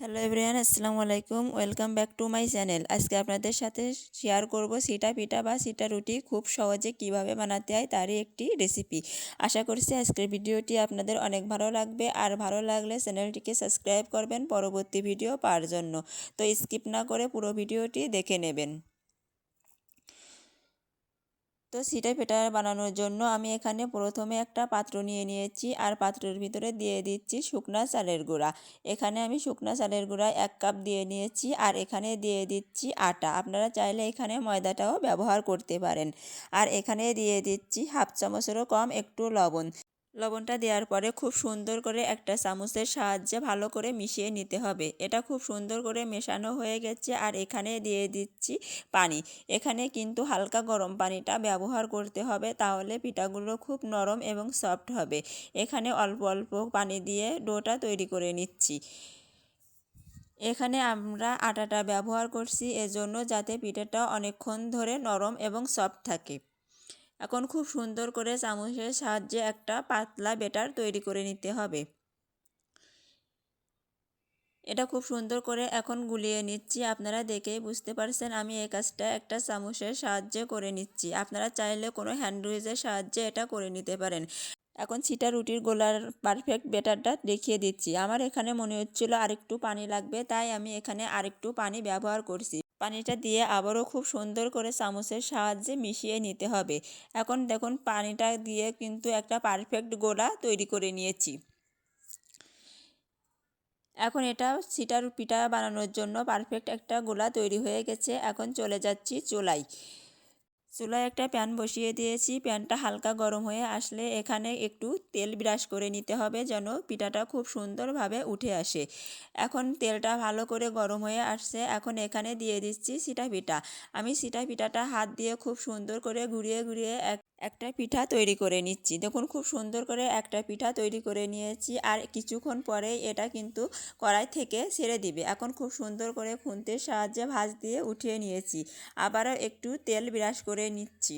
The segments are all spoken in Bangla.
হ্যালো এভরিয়ান আসসালামু আলাইকুম। Welcome back to my channel. আজকে আপনাদের সাথে শেয়ার করব সিটা পিঠা বা সিটা রুটি খুব সহজে কীভাবে বানাতে হয় তারই একটি রেসিপি আশা করছি আজকের ভিডিওটি আপনাদের অনেক ভালো লাগবে। আর ভালো লাগলে চ্যানেলটিকে সাবস্ক্রাইব করবেন পরবর্তী ভিডিও পাওয়ার জন্য। তো স্কিপ না করে পুরো ভিডিওটি দেখে নেবেন। তো সিটাই ফেটার বানানোর জন্য আমি এখানে প্রথমে একটা পাত্র নিয়ে নিয়েছি আর পাত্রের ভিতরে দিয়ে দিচ্ছি শুকনা চালের গুঁড়া। এখানে আমি শুকনা চালের গুঁড়া এক কাপ দিয়ে নিয়েছি আর এখানে দিয়ে দিচ্ছি আটা। আপনারা চাইলে এখানে ময়দাটাও ব্যবহার করতে পারেন। আর এখানে দিয়ে দিচ্ছি হাফ চামচেরও কম একটু লবণ। লবণটা দেওয়ার পরে খুব সুন্দর করে একটা চামচের সাহায্যে ভালো করে মিশিয়ে নিতে হবে। এটা খুব সুন্দর করে মেশানো হয়ে গেছে আর এখানে দিয়ে দিচ্ছি পানি। এখানে কিন্তু হালকা গরম পানিটা ব্যবহার করতে হবে তাহলে পিঠাগুলো খুব নরম এবং সফট হবে। এখানে অল্প অল্প পানি দিয়ে ডোটা তৈরি করে নিচ্ছি। এখানে আমরা আটাটা ব্যবহার করছি এজন্য যাতে পিঠাটা অনেকক্ষণ ধরে নরম এবং সফট থাকে। এখন খুব সুন্দর করে চামচের সাহায্যে একটা পাতলা বেটার তৈরি করে নিতে হবে। এটা খুব সুন্দর করে এখন গুলিয়ে নিচ্ছি। আপনারা দেখে বুঝতে পারছেন আমি এই কাজটা একটা চামচের সাহায্যে করে নিচ্ছি। আপনারা চাইলে কোনো হ্যান্ডউইচের সাহায্যে এটা করে নিতে পারেন। এখন ছিটা রুটির গোলার পারফেক্ট বেটারটা দেখিয়ে দিচ্ছি। আমার এখানে মনে হচ্ছিল আরেকটু পানি লাগবে, তাই আমি এখানে আরেকটু পানি ব্যবহার করছি। পানিটা দিয়ে আবারও খুব সুন্দর করে চামচের সাহায্যে মিশিয়ে নিতে হবে। এখন দেখুন, পানিটা দিয়ে কিন্তু একটা পারফেক্ট গোলা তৈরি করে নিয়েছি। এখন এটা সিটার পিঠা বানানোর জন্য পারফেক্ট একটা গোলা তৈরি হয়ে গেছে। এখন চলে যাচ্ছি চুলাই চুলায় একটা প্যান বসিয়ে দিয়েছি। প্যানটা হালকা গরম হয়ে আসলে এখানে একটু তেল ব্রাশ করে নিতে হবে যেন পিঠাটা খুব সুন্দরভাবে উঠে আসে। এখন তেলটা ভালো করে গরম হয়ে আসছে। এখন এখানে দিয়ে দিচ্ছি সিটা পিঠা। আমি সিটা পিঠাটা হাত দিয়ে খুব সুন্দর করে ঘুরিয়ে ঘুরিয়ে এক একটা পিঠা তৈরি করে নিচ্ছি। দেখুন, খুব সুন্দর করে একটা পিঠা তৈরি করে নিয়েছি আর কিছুক্ষণ পরে এটা কিন্তু কড়াই থেকে ছেড়ে দিবে। এখন খুব সুন্দর করে খুন্তির সাহায্যে ভাজ দিয়ে উঠিয়ে নিয়েছি। আবারও একটু তেল বিরাস করে নিচ্ছি।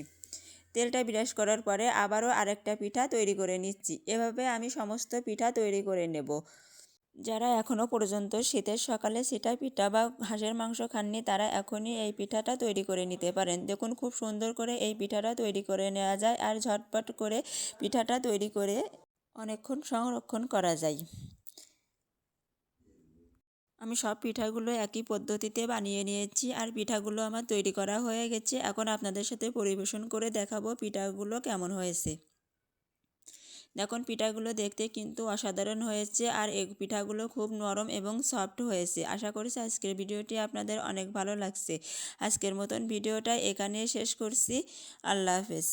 তেলটা বিরাস করার পরে আবারও আরেকটা পিঠা তৈরি করে নিচ্ছি। এভাবে আমি সমস্ত পিঠা তৈরি করে নেব। যারা এখনও পর্যন্ত শীতের সকালে সেটা পিঠা বা হাঁসের মাংস খাননি, তারা এখনই এই পিঠাটা তৈরি করে নিতে পারেন। দেখুন, খুব সুন্দর করে এই পিঠাটা তৈরি করে নেওয়া যায় আর ঝটপট করে পিঠাটা তৈরি করে অনেকক্ষণ সংরক্ষণ করা যায়। আমি সব পিঠাগুলো একই পদ্ধতিতে বানিয়ে নিয়েছি আর পিঠাগুলো আমার তৈরি করা হয়ে গেছে। এখন আপনাদের সাথে পরিবেশন করে দেখাবো পিঠাগুলো কেমন হয়েছে। দেখুন, পিঠাগুলো দেখতে কিন্তু অসাধারণ হয়েছে আর এই পিঠাগুলো খুব নরম এবং সফট হয়েছে। আশা করছি আজকের ভিডিওটি আপনাদের অনেক ভালো লাগছে। আজকের মতন ভিডিওটা এখানে শেষ করছি। আল্লাহ হাফেজ।